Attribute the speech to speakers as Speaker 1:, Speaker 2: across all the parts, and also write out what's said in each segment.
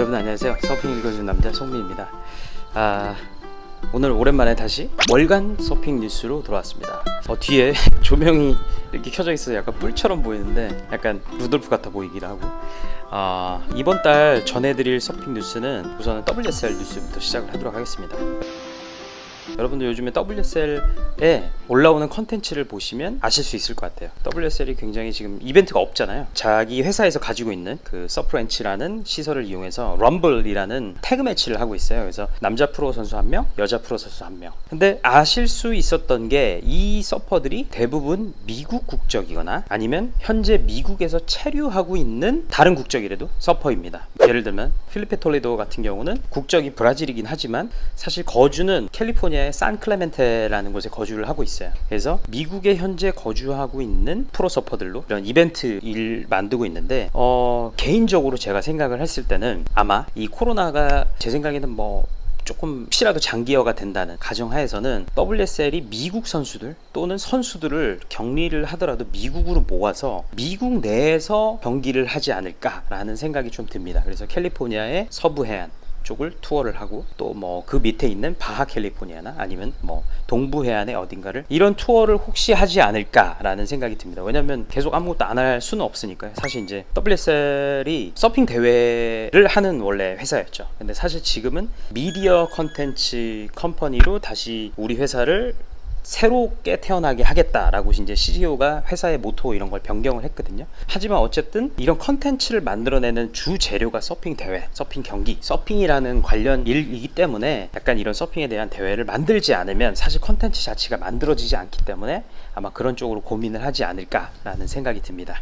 Speaker 1: 여러분 안녕하세요. 서핑 읽어주는 남자 송미입니다. 아 오늘 오랜만에 다시 월간 서핑 뉴스로 돌아왔습니다. 어, 뒤에 조명이 이렇게 켜져 있어서 약간 뿔처럼 보이는데 약간 루돌프 같아 보이기도 하고 아 이번 달 전해드릴 서핑 뉴스는 우선은 WSL 뉴스부터 시작을 하도록 하겠습니다. 여러분들 요즘에 WSL에 올라오는 컨텐츠를 보시면 아실 수 있을 것 같아요. WSL이 굉장히 지금 이벤트가 없잖아요. 자기 회사에서 가지고 있는 그 서프렌치라는 시설을 이용해서 럼블이라는 태그 매치를 하고 있어요. 그래서 남자 프로 선수 한 명, 여자 프로 선수 한 명. 근데 아실 수 있었던 게 이 서퍼들이 대부분 미국 국적이거나 아니면 현재 미국에서 체류하고 있는 다른 국적이라도 서퍼입니다. 예를 들면 필리페 톨리도 같은 경우는 국적이 브라질이긴 하지만 사실 거주는 캘리포니아 의 산클레멘테라는 곳에 거주를 하고 있어요. 그래서 미국에 현재 거주하고 있는 프로 서퍼들로 이런 이벤트 일 만들고 있는데 어, 개인적으로 제가 생각을 했을 때는 아마 이 코로나가 제 생각에는 뭐 조금 혹시라도 장기화가 된다는 가정하에서는 WSL이 미국 선수들 또는 선수들을 격리를 하더라도 미국으로 모아서 미국 내에서 경기를 하지 않을까라는 생각이 좀 듭니다. 그래서 캘리포니아의 서부 해안 쪽을 투어를 하고 또 뭐 그 밑에 있는 바하 캘리포니아나 아니면 뭐 동부 해안의 어딘가를 이런 투어를 혹시 하지 않을까라는 생각이 듭니다. 왜냐면 계속 아무것도 안 할 수는 없으니까요. 사실 이제 WSL이 서핑 대회를 하는 원래 회사였죠. 근데 사실 지금은 미디어 컨텐츠 컴퍼니로 다시 우리 회사를 새롭게 태어나게 하겠다라고 이제 CEO가 회사의 모토 이런 걸 변경을 했거든요. 하지만 어쨌든 이런 컨텐츠를 만들어내는 주 재료가 서핑 대회, 서핑 경기, 서핑이라는 관련 일이기 때문에 약간 이런 서핑에 대한 대회를 만들지 않으면 사실 컨텐츠 자체가 만들어지지 않기 때문에 아마 그런 쪽으로 고민을 하지 않을까라는 생각이 듭니다.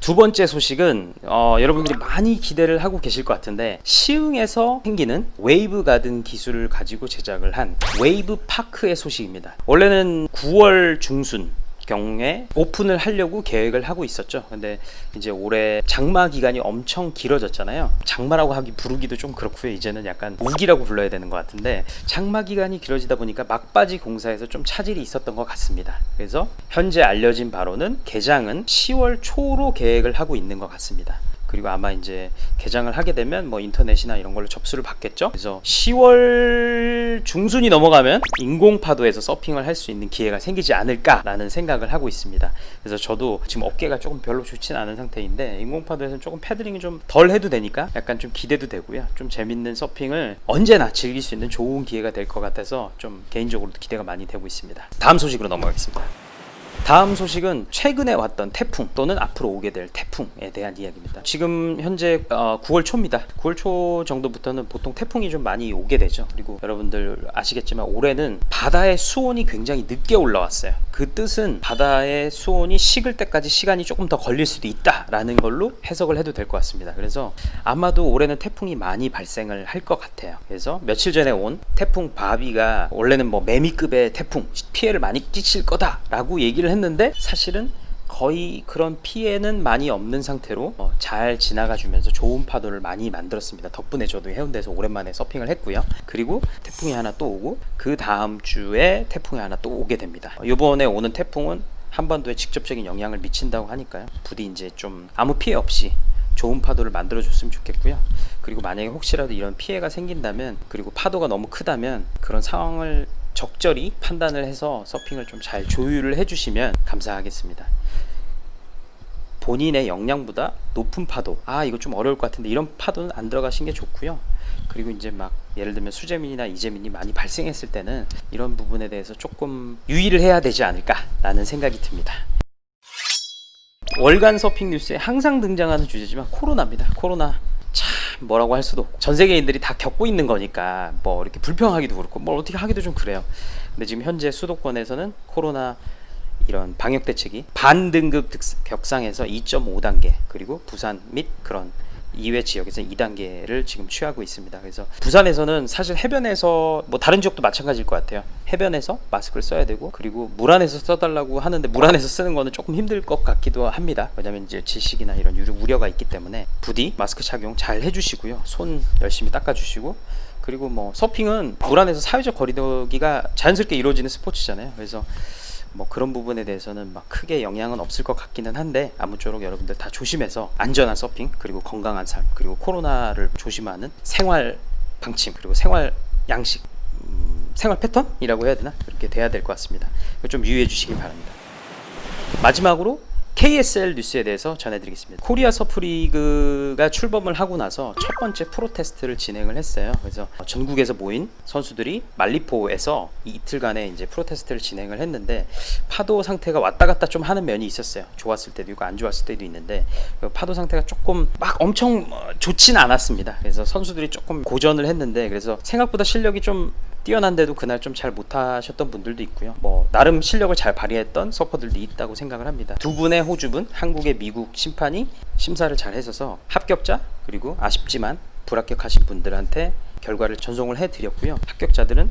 Speaker 1: 두 번째 소식은 어, 여러분들이 많이 기대를 하고 계실 것 같은데 시흥에서 생기는 웨이브 가든 기술을 가지고 제작을 한 웨이브 파크의 소식입니다. 원래는 9월 중순 경에 오픈을 하려고 계획을 하고 있었죠. 근데 이제 올해 장마 기간이 엄청 길어졌잖아요. 장마라고 하기 부르기도 좀 그렇고요. 이제는 약간 우기라고 불러야 되는 것 같은데 장마 기간이 길어지다 보니까 막바지 공사에서 좀 차질이 있었던 것 같습니다. 그래서 현재 알려진 바로는 개장은 10월 초로 계획을 하고 있는 것 같습니다. 그리고 아마 이제 개장을 하게 되면 뭐 인터넷이나 이런 걸로 접수를 받겠죠. 그래서 10월 중순이 넘어가면 인공 파도에서 서핑을 할 수 있는 기회가 생기지 않을까라는 생각을 하고 있습니다. 그래서 저도 지금 어깨가 조금 별로 좋진 않은 상태인데 인공 파도에서는 조금 패드링이 좀 덜 해도 되니까 약간 좀 기대도 되고요. 좀 재밌는 서핑을 언제나 즐길 수 있는 좋은 기회가 될 것 같아서 좀 개인적으로 기대가 많이 되고 있습니다. 다음 소식으로 넘어가겠습니다. 다음 소식은 최근에 왔던 태풍 또는 앞으로 오게 될 태풍에 대한 이야기입니다. 지금 현재 어, 9월 초입니다. 9월 초 정도부터는 보통 태풍이 좀 많이 오게 되죠. 그리고 여러분들 아시겠지만 올해는 바다의 수온이 굉장히 늦게 올라왔어요. 그 뜻은 바다의 수온이 식을 때까지 시간이 조금 더 걸릴 수도 있다라는 걸로 해석을 해도 될 것 같습니다. 그래서 아마도 올해는 태풍이 많이 발생을 할 것 같아요. 그래서 며칠 전에 온 태풍 바비가 원래는 뭐 매미급의 태풍 피해를 많이 끼칠 거다라고 얘기를 했는데 사실은 거의 그런 피해는 많이 없는 상태로 어, 잘 지나가 주면서 좋은 파도를 많이 만들었습니다. 덕분에 저도 해운대에서 오랜만에 서핑을 했고요. 그리고 태풍이 하나 또 오고 그 다음 주에 태풍이 하나 또 오게 됩니다. 어, 이번에 오는 태풍은 한반도에 직접적인 영향을 미친다고 하니까요. 부디 이제 좀 아무 피해 없이 좋은 파도를 만들어 줬으면 좋겠고요. 그리고 만약에 혹시라도 이런 피해가 생긴다면 그리고 파도가 너무 크다면 그런 상황을 적절히 판단을 해서 서핑을 좀 잘 조율을 해주시면 감사하겠습니다. 본인의 역량보다 높은 파도, 아 이거 좀 어려울 것 같은데 이런 파도는 안 들어가신 게 좋고요. 그리고 이제 막 예를 들면 수재민이나 이재민이 많이 발생했을 때는 이런 부분에 대해서 조금 유의를 해야 되지 않을까라는 생각이 듭니다. 월간 서핑 뉴스에 항상 등장하는 주제지만 코로나입니다. 코로나 참 뭐라고 할 수도 없고 전 세계인들이 다 겪고 있는 거니까 뭐 이렇게 불평하기도 그렇고 뭘 어떻게 하기도 좀 그래요. 근데 지금 현재 수도권에서는 코로나 이런 방역 대책이 반등급 득- 격상에서 2.5단계 그리고 부산 및 그런 이외 지역에서 2단계를 지금 취하고 있습니다. 그래서 부산에서는 사실 해변에서 뭐 다른 지역도 마찬가지일 것 같아요. 해변에서 마스크를 써야 되고 그리고 물 안에서 써달라고 하는데 물 안에서 쓰는 거는 조금 힘들 것 같기도 합니다. 왜냐면 이제 질식이나 이런 유류 우려가 있기 때문에 부디 마스크 착용 잘 해주시고요. 손 열심히 닦아주시고 그리고 뭐 서핑은 물 안에서 사회적 거리두기가 자연스럽게 이루어지는 스포츠잖아요. 그래서 뭐 그런 부분에 대해서는 막 크게 영향은 없을 것 같기는 한데 아무쪼록 여러분들 다 조심해서 안전한 서핑 그리고 건강한 삶 그리고 코로나를 조심하는 생활 방침 그리고 생활 양식 음, 생활 패턴이라고 해야 되나 그렇게 돼야 될 것 같습니다. 좀 유의해 주시기 바랍니다. 마지막으로 KSL 뉴스에 대해서 전해드리겠습니다. 코리아 서프리그가 출범을 하고 나서 첫 번째 프로테스트를 진행을 했어요. 그래서 전국에서 모인 선수들이 말리포에서 이 이틀간의 이제 프로테스트를 진행을 했는데 파도 상태가 왔다 갔다 좀 하는 면이 있었어요. 좋았을 때도 있고 안 좋았을 때도 있는데 그 파도 상태가 조금 막 엄청 어, 좋지는 않았습니다. 그래서 선수들이 조금 고전을 했는데 그래서 생각보다 실력이 좀 뛰어난데도 그날 좀 잘 못하셨던 분들도 있고요. 뭐 나름 실력을 잘 발휘했던 서퍼들도 있다고 생각을 합니다. 두 분의 호주분, 한국의 미국 심판이 심사를 잘 해서서 합격자 그리고 아쉽지만 불합격하신 분들한테 결과를 전송을 해드렸고요. 합격자들은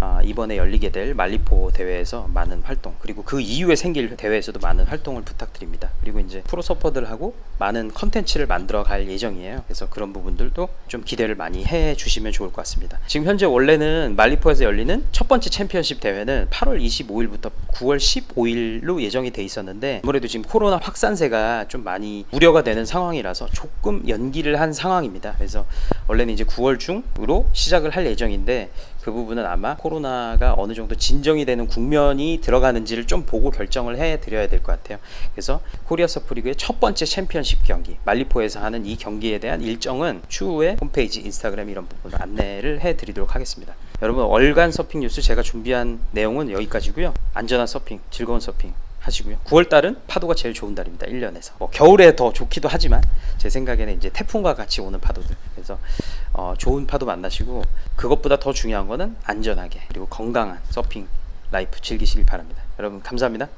Speaker 1: 아, 이번에 열리게 될 말리포 대회에서 많은 활동 그리고 그 이후에 생길 대회에서도 많은 활동을 부탁드립니다. 그리고 이제 프로 서퍼들하고 많은 컨텐츠를 만들어 갈 예정이에요. 그래서 그런 부분들도 좀 기대를 많이 해 주시면 좋을 것 같습니다. 지금 현재 원래는 말리포에서 열리는 첫 번째 챔피언십 대회는 8월 25일부터 9월 15일로 예정이 돼 있었는데 아무래도 지금 코로나 확산세가 좀 많이 우려가 되는 상황이라서 조금 연기를 한 상황입니다. 그래서 원래는 이제 9월 중으로 시작을 할 예정인데 그 부분은 아마 코로나가 어느 정도 진정이 되는 국면이 들어가는지를 좀 보고 결정을 해 드려야 될 것 같아요. 그래서 코리아 서프리그의 첫 번째 챔피언십 경기 말리포에서 하는 이 경기에 대한 일정은 추후에 홈페이지, 인스타그램 이런 부분을 안내를 해 드리도록 하겠습니다. 여러분 월간 서핑 뉴스 제가 준비한 내용은 여기까지고요. 안전한 서핑, 즐거운 서핑 하시고요. 9월 달은 파도가 제일 좋은 달입니다. 1년에서. 뭐 겨울에 더 좋기도 하지만 제 생각에는 이제 태풍과 같이 오는 파도들. 그래서 어, 좋은 파도 만나시고 그것보다 더 중요한 거는 안전하게 그리고 건강한 서핑 라이프 즐기시길 바랍니다. 여러분 감사합니다.